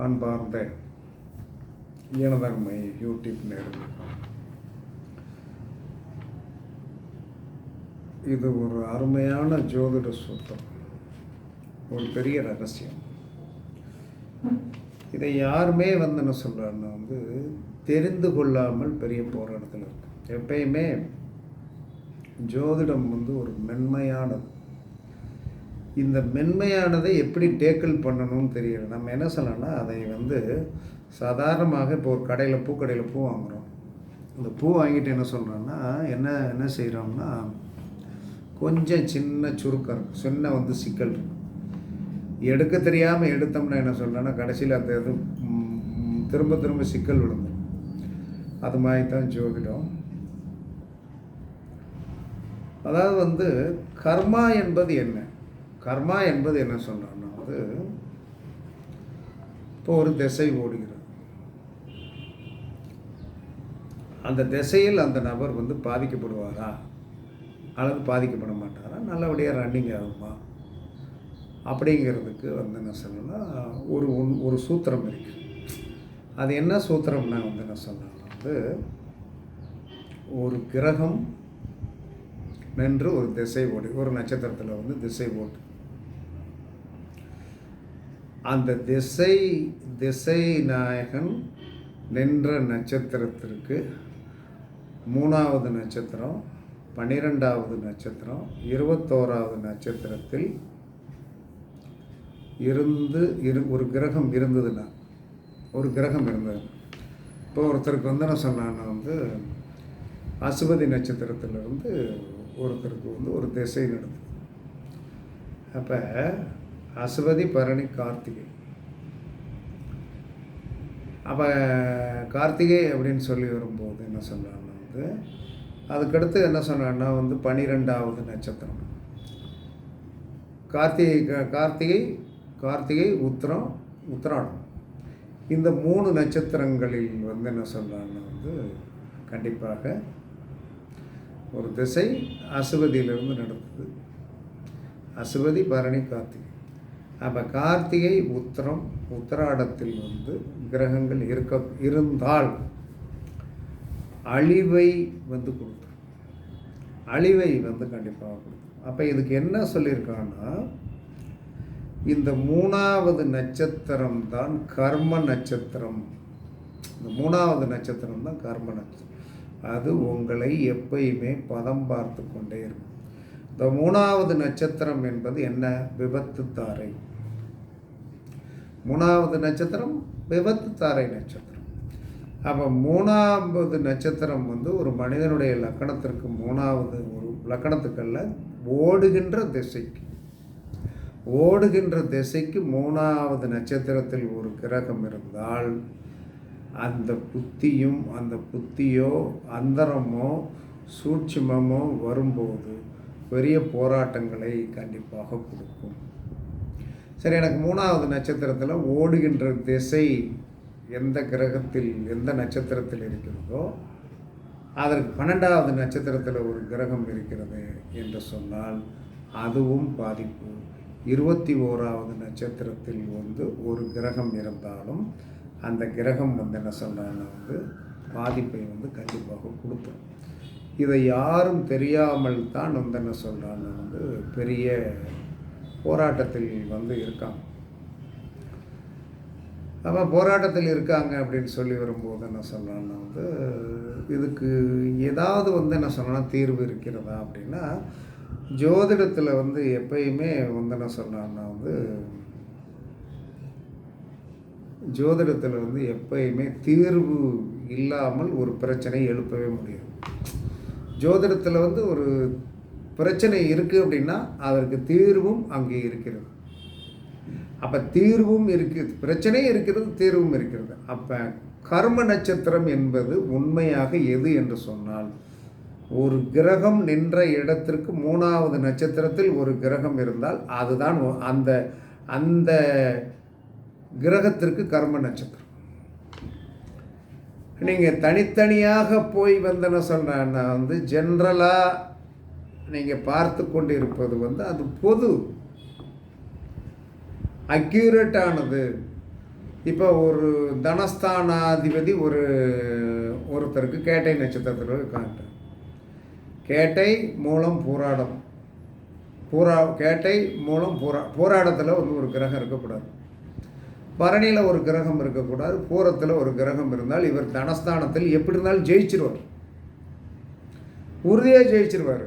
அன்பார்ந்த ஈனதன்மை யூடியூப் நேர்கள். இது ஒரு அருமையான ஜோதிட சூத்திரம். ஒரு பெரிய ரகசியம். இதை யாருமே வந்து என்ன சொல்கிறாருன்னா வந்து தெரிந்து கொள்ளாமல் பெரிய போராட்டத்தில் இருக்கு. எப்பயுமே ஜோதிடம் வந்து ஒரு மென்மையானது. இந்த மென்மையானதை எப்படி டேக்கிள் பண்ணணும்னு தெரியல. நம்ம என்ன சொல்லலாம்னா அதை வந்து சாதாரணமாக இப்போ ஒரு கடையில் பூக்கடையில் பூ வாங்குகிறோம் அந்த பூ வாங்கிட்டு என்ன சொல்கிறோன்னா என்ன என்ன செய்கிறோம்னா கொஞ்சம் சின்ன சுருக்கம் இருக்கும். சின்ன வந்து சிக்கல் இருக்கும். எடுக்க தெரியாமல் எடுத்தோம்னா என்ன சொல்கிறேன்னா கடைசியில் அந்த இது திரும்ப திரும்ப சிக்கல் விழுந்துடும் அது மாதிரி தான் ஜோதிடம் அதாவது வந்து கர்மா என்பது என்ன? கர்மா என்பது என்ன சொல்கிறோன்னா வந்து இப்போ ஒரு திசை ஓடுகிறது. அந்த திசையில் அந்த நபர் வந்து பாதிக்கப்படுவாரா? அல்லது பாதிக்கப்பட மாட்டாரா? நல்லபடியாக ரன்னிங் ஆகுமா? அப்படிங்கிறதுக்கு வந்து என்ன சொல்லணும்னா ஒரு ஒன் ஒரு சூத்திரம் இருக்குது அது என்ன சூத்திரம்னா வந்து என்ன சொல்லலாம் வந்து ஒரு கிரகம் நின்று ஒரு திசை ஓடி ஒரு நட்சத்திரத்தில் வந்து திசை ஓட்டு அந்த திசை திசை நாயகன் நின்ற நட்சத்திரத்திற்கு மூணாவது நட்சத்திரம் பன்னிரெண்டாவது நட்சத்திரம் இருபத்தோராவது நட்சத்திரத்தில் இருந்து இரு ஒரு கிரகம் இருந்ததுன்னா ஒரு கிரகம் இருந்தது. இப்போ ஒருத்தருக்கு வந்து நான் சொன்னான்னா வந்து அசுபதி நட்சத்திரத்திலிருந்து ஒருத்தருக்கு வந்து ஒரு திசை நடந்தது. அப்போ அசுபதி பரணி கார்த்திகை. அப்போ கார்த்திகை அப்படின்னு சொல்லி வரும்போது என்ன சொல்கிறான்னா வந்து அதுக்கடுத்து என்ன சொன்னான்னா வந்து பனிரெண்டாவது நட்சத்திரம். கார்த்திகை கார்த்திகை கார்த்திகை உத்திரம் உத்திராடம். இந்த மூணு நட்சத்திரங்களில் வந்து என்ன சொல்கிறான்னா வந்து கண்டிப்பாக ஒரு திசை அசுவதியிலிருந்து நடந்தது. அசுவதி பரணி கார்த்திகை. அப்போ கார்த்திகை உத்திரம் உத்திராடத்தில் வந்து கிரகங்கள் இருக்க இருந்தால் அழிவை வந்து கொடுத்துரும் அழிவை வந்து கண்டிப்பாக கொடுத்துரும் அப்போ இதுக்கு என்ன சொல்லியிருக்காங்கன்னா இந்த மூணாவது நட்சத்திரம் தான் கர்ம நட்சத்திரம். இந்த மூணாவது நட்சத்திரம் தான் கர்ம நட்சத்திரம். அது உங்களை எப்பயுமே பதம் பார்த்து கொண்டே இருக்கும். இந்த மூணாவது நட்சத்திரம் என்பது என்ன? விபத்து தாரை. மூணாவது நட்சத்திரம் விபத்து தாரை நட்சத்திரம். அப்போ மூணாவது நட்சத்திரம் வந்து ஒரு மனிதனுடைய லக்கணத்திற்கு மூணாவது ஒரு லக்கணத்துக்கல்ல ஓடுகின்ற திசைக்கு. ஓடுகின்ற திசைக்கு மூணாவது நட்சத்திரத்தில் ஒரு கிரகம் இருந்தால் அந்த புத்தியும் அந்த புத்தியோ அந்தரமோ சூட்சுமமோ வரும்போது பெரிய போராட்டங்களை கண்டிப்பாக கொடுக்கும். சரி எனக்கு மூணாவது நட்சத்திரத்தில் ஓடுகின்ற திசை எந்த கிரகத்தில் எந்த நட்சத்திரத்தில் இருக்கிறதோ அதற்கு பன்னெண்டாவது நட்சத்திரத்தில் ஒரு கிரகம் இருக்கிறது என்று சொன்னால் அதுவும் பாதிப்பு. இருபத்தி ஓராவது நட்சத்திரத்தில் வந்து ஒரு கிரகம் இருந்தாலும் அந்த கிரகம் வந்து என்ன சொல்கிறாங்கன்னா வந்து பாதிப்பை வந்து கண்டிப்பாக கொடுத்துரும். இதை யாரும் தெரியாமல் தான் வந்து என்ன சொல்கிறாங்க வந்து பெரிய போராட்டத்தில் வந்து இருக்காங்க அப்போ போராட்டத்தில் இருக்காங்க அப்படின்னு சொல்லி வரும்போது என்ன சொல்கிறாங்கன்னா வந்து இதுக்கு ஏதாவது வந்து என்ன சொல்லலாம் தீர்வு இருக்கிறதா அப்படின்னா ஜோதிடத்தில் வந்து எப்பயுமே வந்து என்ன சொல்கிறான்னா வந்து ஜோதிடத்தில் வந்து எப்பயுமே தீர்வு இல்லாமல் ஒரு பிரச்சனை எழுப்பவே முடியாது. ஜோதிடத்தில் வந்து ஒரு பிரச்சனை இருக்குது அப்படின்னா அதற்கு தீர்வும் அங்கே இருக்கிறது. அப்போ தீர்வும் இருக்குது பிரச்சனை இருக்கிறது தீர்வும் இருக்கிறது. அப்போ கர்ம நட்சத்திரம் என்பது உண்மையாக எது என்று சொன்னால் ஒரு கிரகம் நின்ற இடத்திற்கு மூணாவது நட்சத்திரத்தில் ஒரு கிரகம் இருந்தால் அதுதான் அந்த அந்த கிரகத்திற்கு கர்ம நட்சத்திரம். நீங்கள் தனித்தனியாக போய் வந்தன சொன்னா வந்து ஜென்ரலாக நீங்கள் பார்த்து கொண்டு இருப்பது வந்து அது பொது. அக்யூரேட்டானது இப்போ ஒரு தனஸ்தானாதிபதி ஒரு ஒருத்தருக்கு கேட்டை நட்சத்திரத்தில் இருக்காங்க கேட்டை மூலம் போராடம். பூரா கேட்டை மூலம் பூரா போராடத்தில் வந்து ஒரு கிரகம் இருக்கக்கூடாது. பரணியில் ஒரு கிரகம் இருக்கக்கூடாது பூரத்தில் ஒரு கிரகம் இருந்தால் இவர் தனஸ்தானத்தில் எப்படி இருந்தாலும் ஜெயிச்சிருவார். உறுதியாக ஜெயிச்சிருவார்.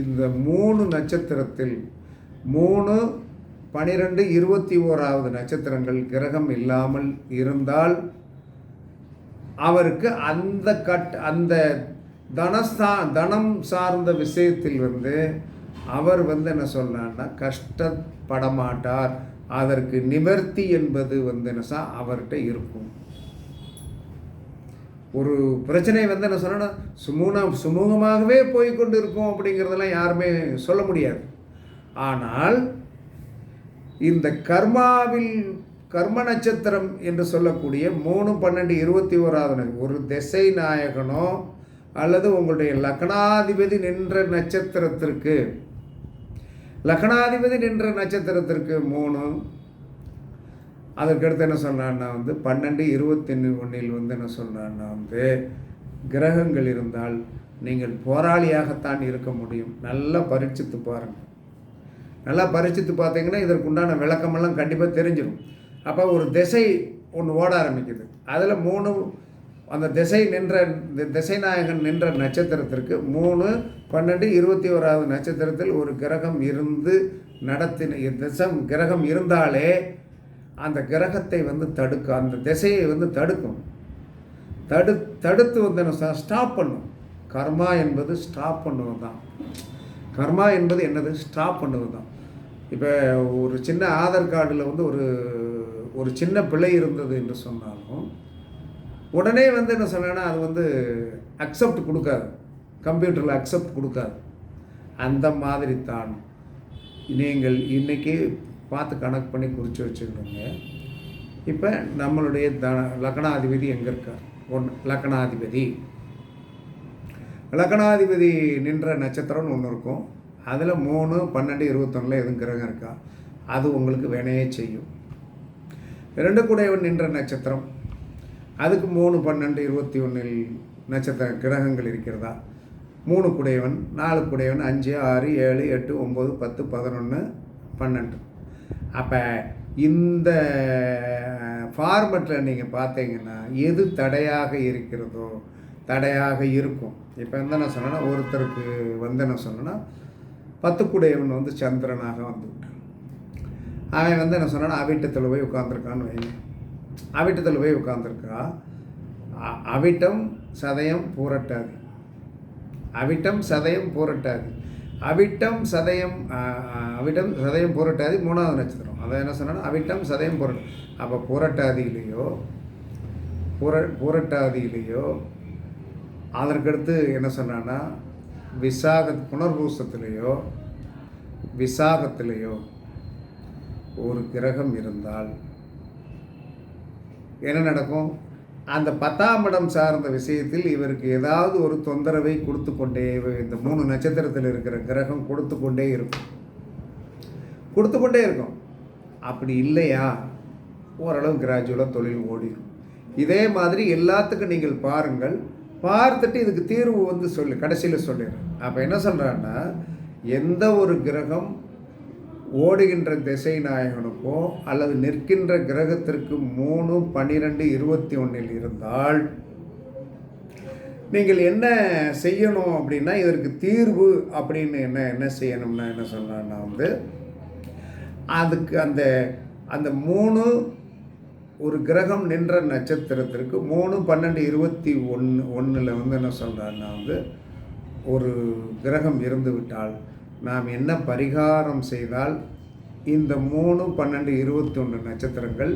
இந்த மூணு நட்சத்திரத்தில் மூணு பனிரெண்டு இருபத்தி ஓராவது நட்சத்திரங்கள் கிரகம் இல்லாமல் இருந்தால் அவருக்கு அந்த கட் அந்த தனஸ்தா தனம் சார்ந்த விஷயத்தில் வந்து அவர் வந்து என்ன சொன்னான்னா கஷ்டப்பட மாட்டார் அதற்கு நிவர்த்தி என்பது வந்து என்ன அவர்கிட்ட இருக்கும். ஒரு பிரச்சனை வந்து என்ன சொன்னா சுமூன சுமூகமாகவே போய் கொண்டு இருக்கும் அப்படிங்கிறதெல்லாம் யாருமே சொல்ல முடியாது. ஆனால் இந்த கர்மாவில் கர்ம நட்சத்திரம் என்று சொல்லக்கூடிய மூணு பன்னெண்டு இருபத்தி ஓராவது ஒரு திசை நாயகனோ அல்லது உங்களுடைய லக்னாதிபதி நின்ற நட்சத்திரத்திற்கு லக்னாதிபதி நின்ற நட்சத்திரத்திற்கு மூணு. அதற்கடுத்து என்ன சொன்னான்னா வந்து பன்னெண்டு இருபத்தி ஒன்றில் வந்து என்ன சொன்னான்னா வந்து கிரகங்கள் இருந்தால் நீங்கள் போராளியாகத்தான் இருக்க முடியும். நல்லா பரீட்சித்து பாருங்கள் நல்லா பரீட்சித்து பார்த்தீங்கன்னா இதற்குண்டான விளக்கமெல்லாம் கண்டிப்பாக தெரிஞ்சிடும் அப்போ ஒரு திசை ஒன்று ஓட ஆரம்பிக்குது. அதில் மூணு அந்த திசை நின்ற திசைநாயகன் நின்ற நட்சத்திரத்திற்கு மூணு பன்னெண்டு இருபத்தி ஓராவது நட்சத்திரத்தில் ஒரு கிரகம் இருந்து நடத்தின திசம் கிரகம் இருந்தாலே அந்த கிரகத்தை வந்து தடுக்கும் அந்த திசையை வந்து தடுக்கும். தடு தடுத்து வந்து ஸ்டாப் பண்ணும். கர்மா என்பது ஸ்டாப் பண்ணுவது தான் கர்மா என்பது என்னது? ஸ்டாப் பண்ணுவது தான் இப்போ ஒரு சின்ன ஆதார் கார்டில் வந்து ஒரு ஒரு சின்ன பிழை இருந்தது என்று சொன்னாலும் உடனே வந்து என்ன சொன்னேன்னா அது வந்து அக்செப்ட் கொடுக்காது. கம்ப்யூட்டரில் அக்செப்ட் கொடுக்காது. அந்த மாதிரி தான் நீங்கள் இன்றைக்கி பார்த்து கணக்கு பண்ணி குறித்து வச்சுக்கணுங்க. இப்போ நம்மளுடைய த லக்னாதிபதி எங்கே இருக்கார்? ஒன்று லக்னாதிபதி லக்னாதிபதி நின்ற நட்சத்திரம்னு ஒன்று இருக்கும். அதில் மூணு பன்னெண்டு இருபத்தொன்னில் எதுவும் கிரகம் இருக்கா? அது உங்களுக்கு வினையே செய்யும். ரெண்டு கூடையவன் நின்ற நட்சத்திரம். அதுக்கு மூணு பன்னெண்டு இருபத்தி ஒன்றில் நட்சத்திர கிரகங்கள் இருக்கிறதா? மூணு குடையவன் நாலு குடையவன் அஞ்சு ஆறு ஏழு எட்டு ஒம்பது பத்து பதினொன்று பன்னெண்டு. அப்போ இந்த ஃபார்மெட்டில் நீங்கள் பார்த்தீங்கன்னா எது தடையாக இருக்கிறதோ தடையாக இருக்கும். இப்போ என்ன நான் சொன்னேன்னா ஒருத்தருக்கு வந்து என்ன சொன்னேன்னா பத்துக்குடையவன் வந்து சந்திரனாக வந்துவிட்டான் அவன் வந்து என்ன சொன்னான்னா அவிட்டத்தில் போய் உட்காந்துருக்கான்னு வைங்க. அவிட்டத்தில் போய் உட்காந்துருக்கா அவிட்டம் சதயம் பூரட்டாது. அவிட்டம் சதயம் பூரட்டாது. அவிட்டம் சதயம் அவிட்டம் சதயம் பூரட்டாதி மூணாவது நட்சத்திரம். அதை என்ன சொன்னால் அவிட்டம் சதயம் பூரட்டாதி. அப்போ பூரட்டாதியிலேயோ பூர பூரட்டாதியிலேயோ அதற்கடுத்து என்ன சொன்னான்னா விசாக புனர்பூசத்திலேயோ விசாகத்திலேயோ ஒரு கிரகம் இருந்தால் என்ன நடக்கும்? அந்த பத்தாம் இடம் சார்ந்த விஷயத்தில் இவருக்கு ஏதாவது ஒரு தொந்தரவை கொடுத்து கொண்டே இந்த மூணு நட்சத்திரத்தில் இருக்கிற கிரகம் கொடுத்து கொண்டே இருக்கும். கொடுத்து கொண்டே இருக்கும். அப்படி இல்லையா? ஓரளவு கிராஜுவலாக தொழில் ஓடிடும். இதே மாதிரி எல்லாத்துக்கும் நீங்கள் பாருங்கள். பார்த்துட்டு இதுக்கு தீர்வு வந்து சொல்லு கடைசியில் சொல்லிடுறேன். அப்போ என்ன சொல்கிறான்னா எந்த ஒரு கிரகம் ஓடுகின்ற திசை நாயகனுக்கோ அல்லது நிற்கின்ற கிரகத்திற்கு மூணு பன்னிரெண்டு இருபத்தி ஒன்றில் இருந்தால் நீங்கள் என்ன செய்யணும் அப்படின்னா இதற்கு தீர்வு அப்படின்னு என்ன என்ன செய்யணும்னா என்ன சொன்னா வந்து அதுக்கு அந்த அந்த மூணு ஒரு கிரகம் நின்ற நட்சத்திரத்திற்கு மூணு பன்னெண்டு இருபத்தி ஒன்று ஒன்றில் வந்து என்ன சொல்கிறாருன்னா வந்து ஒரு கிரகம் இருந்து விட்டால் நாம் என்ன பரிகாரம் செய்தால் இந்த மூணு பன்னெண்டு இருபத்தொன்று நட்சத்திரங்கள்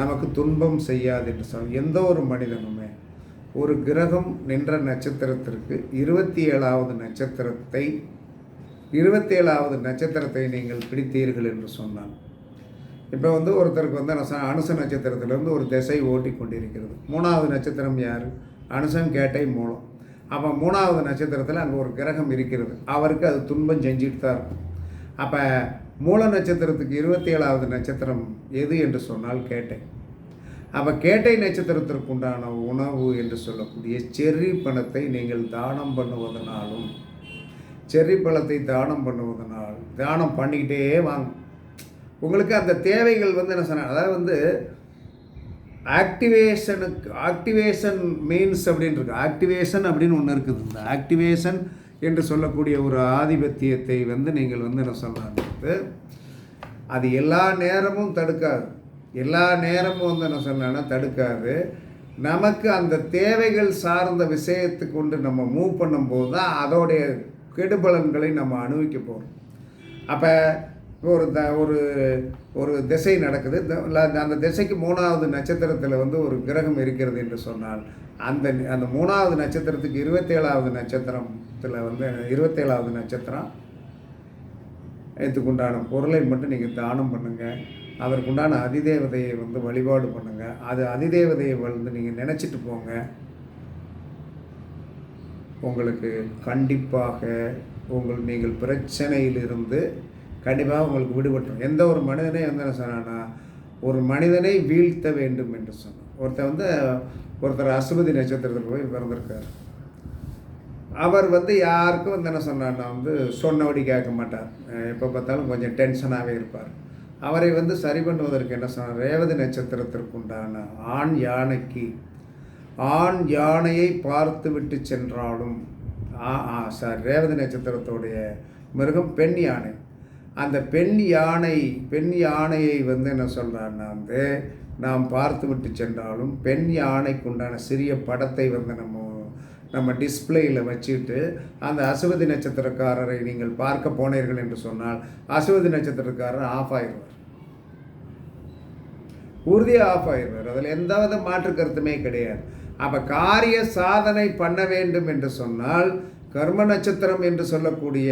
நமக்கு துன்பம் செய்யாது என்று சொல் எந்த ஒரு மனிதனுமே. ஒரு கிரகம் நின்ற நட்சத்திரத்திற்கு இருபத்தி ஏழாவது நட்சத்திரத்தை இருபத்தி ஏழாவது நட்சத்திரத்தை நீங்கள் பிடித்தீர்கள் என்று சொன்னான். இப்போ வந்து ஒருத்தருக்கு வந்து அனுச நட்சத்திரத்திலேருந்து ஒரு திசை ஓட்டி கொண்டிருக்கிறது. மூணாவது நட்சத்திரம் யார்? அனுசம் கேட்டை மூலம். அப்போ மூணாவது நட்சத்திரத்தில் அங்கே ஒரு கிரகம் இருக்கிறது. அவருக்கு அது துன்பம் செஞ்சுட்டு தான் இருக்கும். அப்போ மூல நட்சத்திரத்துக்கு இருபத்தி ஏழாவது நட்சத்திரம் எது என்று சொன்னால் கேட்டேன் அப்போ கேட்டை நட்சத்திரத்திற்கு உண்டான உணவு என்று சொல்லக்கூடிய செர்ரி பணத்தை நீங்கள் தானம் பண்ணுவதனாலும் செர்ரி பழத்தை தானம் பண்ணுவதனால் தானம் பண்ணிக்கிட்டே வாங்க. உங்களுக்கு அந்த தேவைகள் வந்து என்ன சொன்னால் அதாவது வந்து ஆக்டிவேஷனுக்கு ஆக்டிவேஷன் மீன்ஸ் அப்படின்னு இருக்கு ஆக்டிவேஷன் அப்படின்னு ஒன்று இருக்குது. இந்த ஆக்டிவேஷன் என்று சொல்லக்கூடிய ஒரு ஆதிபத்தியத்தை வந்து நீங்கள் வந்து என்ன சொல்லலாம் அது எல்லா நேரமும் தடுக்காது. எல்லா நேரமும் வந்து என்ன சொன்னா தடுக்காது. நமக்கு அந்த தேவைகள் சார்ந்த விஷயத்தை கொண்டு நம்ம மூவ் பண்ணும்போது தான் அதோடைய கெடுபலன்களை நம்ம அனுபவிக்க போகிறோம் அப்போ ஒரு த ஒரு ஒரு திசை நடக்குது. அந்த திசைக்கு மூணாவது நட்சத்திரத்தில் வந்து ஒரு கிரகம் இருக்கிறது என்று சொன்னால் அந்த அந்த மூணாவது நட்சத்திரத்துக்கு இருபத்தேழாவது நட்சத்திரத்தில் வந்து இருபத்தேழாவது நட்சத்திரம் இதுக்குண்டான பொருளை மட்டும் நீங்கள் தானம் பண்ணுங்கள் அதற்குண்டான அதிதேவதையை வந்து வழிபாடு பண்ணுங்கள் அது அதிதேவதையை வந்து நீங்கள் நினச்சிட்டு போங்க. உங்களுக்கு கண்டிப்பாக உங்கள் நீங்கள் பிரச்சனையிலிருந்து கண்டிப்பாக உங்களுக்கு விடுபட்டோம். எந்த ஒரு மனிதனை வந்து என்ன சொன்னான்னா ஒரு மனிதனை வீழ்த்த வேண்டும் என்று சொன்னோம் ஒருத்தர் வந்து ஒருத்தர் அசுபதி நட்சத்திரத்தில் போய் பிறந்திருக்கார். அவர் வந்து யாருக்கும் வந்து என்ன சொன்னார்னா வந்து சொன்னபடி கேட்க மாட்டார். எப்போ பார்த்தாலும் கொஞ்சம் டென்ஷனாகவே இருப்பார். அவரை வந்து சரி பண்ணுவதற்கு என்ன சொன்னார்? ரேவதி நட்சத்திரத்திற்கு உண்டான ஆண் யானைக்கு ஆண் யானையை பார்த்து விட்டு சென்றாலும் ஆ ஆ சார் ரேவதி நட்சத்திரத்துடைய மிருகம் பெண் யானை. அந்த பெண் யானை பெண் யானையை வந்து என்ன சொல்கிறான்னா வந்து நாம் பார்த்து விட்டு சென்றாலும் பெண் யானைக்கு உண்டான சிறிய படத்தை வந்து நம்ம நம்ம டிஸ்பிளேயில் வச்சுட்டு அந்த அசுவதி நட்சத்திரக்காரரை நீங்கள் பார்க்க போனீர்கள் என்று சொன்னால் அசுவதி நட்சத்திரக்காரர் ஆஃப் ஆயிடுவார் உறுதியாக ஆஃப் ஆயிடுவார் அதில் எந்தவித மாற்று கருத்துமே கிடையாது. அப்போ காரிய சாதனை பண்ண வேண்டும் என்று சொன்னால் கர்ம நட்சத்திரம் என்று சொல்லக்கூடிய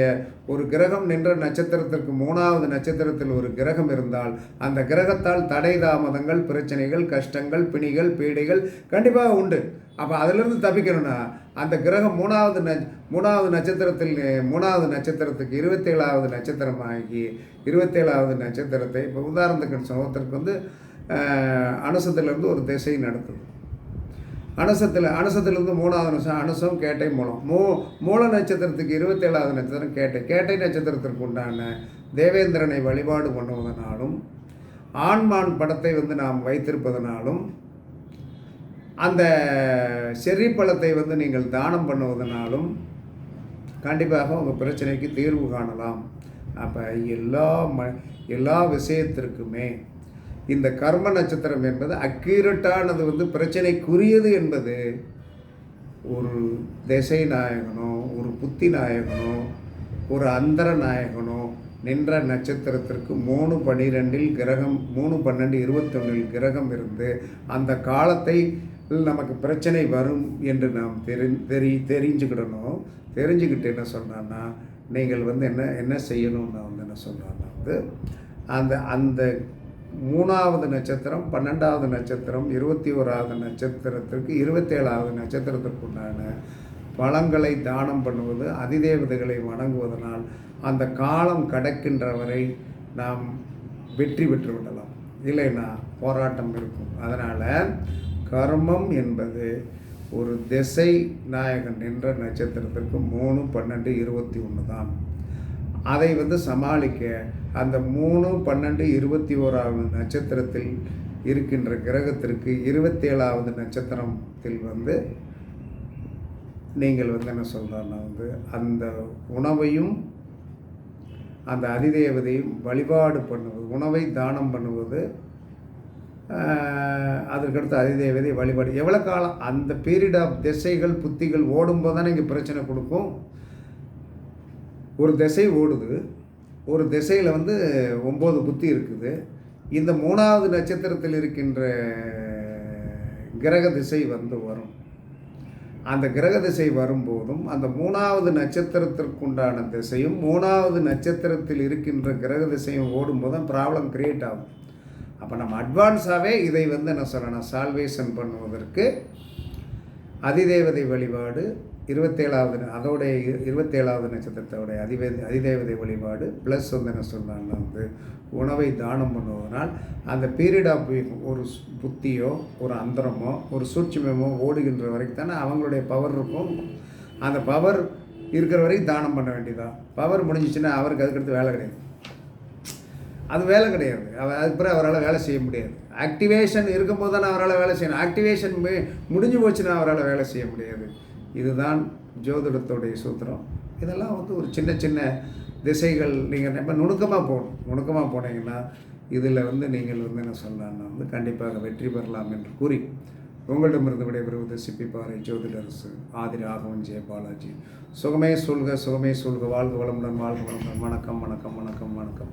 ஒரு கிரகம் நின்ற நட்சத்திரத்திற்கு மூணாவது நட்சத்திரத்தில் ஒரு கிரகம் இருந்தால் அந்த கிரகத்தால் தடை தாமதங்கள் பிரச்சனைகள் கஷ்டங்கள் பிணிகள் பீடைகள் கண்டிப்பாக உண்டு. அப்போ அதிலிருந்து தப்பிக்கணும்னா அந்த கிரகம் மூணாவது ந மூணாவது நட்சத்திரத்தில் மூணாவது நட்சத்திரத்துக்கு இருபத்தேழாவது நட்சத்திரம் ஆகி இருபத்தேழாவது நட்சத்திரத்தை இப்போ உதாரணத்துக்கு சமூகத்திற்கு வந்து அஹ், அனுசத்திலிருந்து ஒரு திசை நடத்துது அனுசத்தில் அனுசத்திலிருந்து மூணாவது நிமிஷம் அனுசம் கேட்டை மூலம். மூ மூல நட்சத்திரத்துக்கு இருபத்தேழாவது நட்சத்திரம் கேட்டை. கேட்டை நட்சத்திரத்திற்கு உண்டான தேவேந்திரனை வழிபாடு பண்ணுவதனாலும் ஆண்மான் படத்தை வந்து நாம் வைத்திருப்பதனாலும் அந்த செர்ரி பழத்தை வந்து நீங்கள் தானம் பண்ணுவதனாலும் கண்டிப்பாக உங்கள் பிரச்சனைக்கு தீர்வு காணலாம். அப்போ எல்லா ம எல்லா விஷயத்திற்குமே இந்த கர்ம நட்சத்திரம் என்பது அக்யூரட்டானது வந்து பிரச்சனைக்குரியது என்பது ஒரு திசை நாயகனோ ஒரு புத்தி நாயகனோ ஒரு அந்தர நாயகனோ நின்ற நட்சத்திரத்திற்கு மூணு பன்னிரெண்டில் கிரகம் மூணு பன்னெண்டு இருபத்தொன்னில் கிரகம் இருந்து அந்த காலத்தை நமக்கு பிரச்சனை வரும் என்று நாம் தெரி தெரி தெரிஞ்சுக்கிடணும். தெரிஞ்சுக்கிட்டு என்ன சொன்னான்னா நீங்கள் வந்து என்ன என்ன செய்யணும்னு வந்து என்ன சொன்னான்னா வந்து அந்த அந்த மூணாவது நட்சத்திரம் பன்னெண்டாவது நட்சத்திரம் இருபத்தி ஓராவது நட்சத்திரத்திற்கு இருபத்தேழாவது நட்சத்திரத்திற்கு உண்டான பழங்களை தானம் பண்ணுவது அதிதேவதைகளை வணங்குவதனால் அந்த காலம் கடக்கின்ற வரை நாம் வெற்றி பெற்று விடலாம். இல்லைன்னா போராட்டம் இருக்கும். அதனால் கர்மம் என்பது ஒரு திசை நாயகன் என்ற நட்சத்திரத்திற்கு மூணு பன்னெண்டு இருபத்தி ஒன்று தான். அதை வந்து சமாளிக்க அந்த மூணு பன்னெண்டு இருபத்தி ஓராவது நட்சத்திரத்தில் இருக்கின்ற கிரகத்திற்கு இருபத்தேழாவது நட்சத்திரத்தில் வந்து நீங்கள் வந்து என்ன சொல்கிறேன்னா வந்து அந்த உணவையும் அந்த அதிதேவதையும் வழிபாடு பண்ணுவது உணவை தானம் பண்ணுவது அதற்கடுத்து அதிதேவதை வழிபாடு. எவ்வளோ காலம்? அந்த பீரியட் ஆஃப் திசைகள் புத்திகள் ஓடும்போது தானே இங்கே பிரச்சனை கொடுக்கும். ஒரு திசை ஓடுது. ஒரு திசையில் வந்து ஒம்பது புத்தி இருக்குது. இந்த மூணாவது நட்சத்திரத்தில் இருக்கின்ற கிரக திசை வந்து வரும். அந்த கிரக திசை வரும்போதும் அந்த மூணாவது நட்சத்திரத்திற்குண்டான திசையும் மூணாவது நட்சத்திரத்தில் இருக்கின்ற கிரக திசையும் ஓடும்போது ப்ராப்ளம் கிரியேட் ஆகும். அப்போ நம்ம அட்வான்ஸாகவே இதை வந்து என்ன சொல்லணும்? சால்வேஷன் பண்ணுவதற்கு அதிதேவதை வழிபாடு இருபத்தேழாவது அதோடைய இரு- இருபத்தேழாவது நட்சத்திரத்தோடைய அதிவே அதிதேவதை வழிபாடு ப்ளஸ் வந்து என்ன சொல்கிறாங்கன்னா வந்து உணவை தானம் பண்ணுவதனால் அந்த பீரியட் ஆஃப் ஒரு புத்தியோ ஒரு அந்தரமோ ஒரு சூட்சுமமோ ஓடுகின்ற வரைக்கும் தானே அவங்களுடைய பவர் இருக்கும். அந்த பவர் இருக்கிற வரைக்கும் தானம் பண்ண வேண்டியதான் பவர் முடிஞ்சிச்சுன்னா அவருக்கு அதுக்கடுத்து வேலை கிடையாது. அது வேலை கிடையாது. அவர் அதுக்கப்புறம் அவரால் வேலை செய்ய முடியாது. ஆக்டிவேஷன் இருக்கும்போது தானே அவரால் வேலை செய்யணும். ஆக்டிவேஷன் முடிஞ்சு போச்சுன்னா அவரால் வேலை செய்ய முடியாது. இதுதான் ஜோதிடத்துடைய சூத்திரம். இதெல்லாம் வந்து ஒரு சின்ன சின்ன திசைகள். நீங்கள் நம்ம நுணுக்கமாக போகணும் நுணுக்கமாக போனீங்கன்னா இதில் வந்து நீங்கள் வந்து என்ன சொன்னால் வந்து கண்டிப்பாக வெற்றி பெறலாம் என்று கூறி உங்களிடமிருந்து விடைபெறுவது சிப்பிப்பாறை ஜோதிடரசு ஆதி ராகவன் ஜெய பாலாஜி. சுகமே சொல்க சுகமே சொல்க. வாழ்க வளமுடன் வாழ்க வளமுடன். வணக்கம் வணக்கம் வணக்கம் வணக்கம்.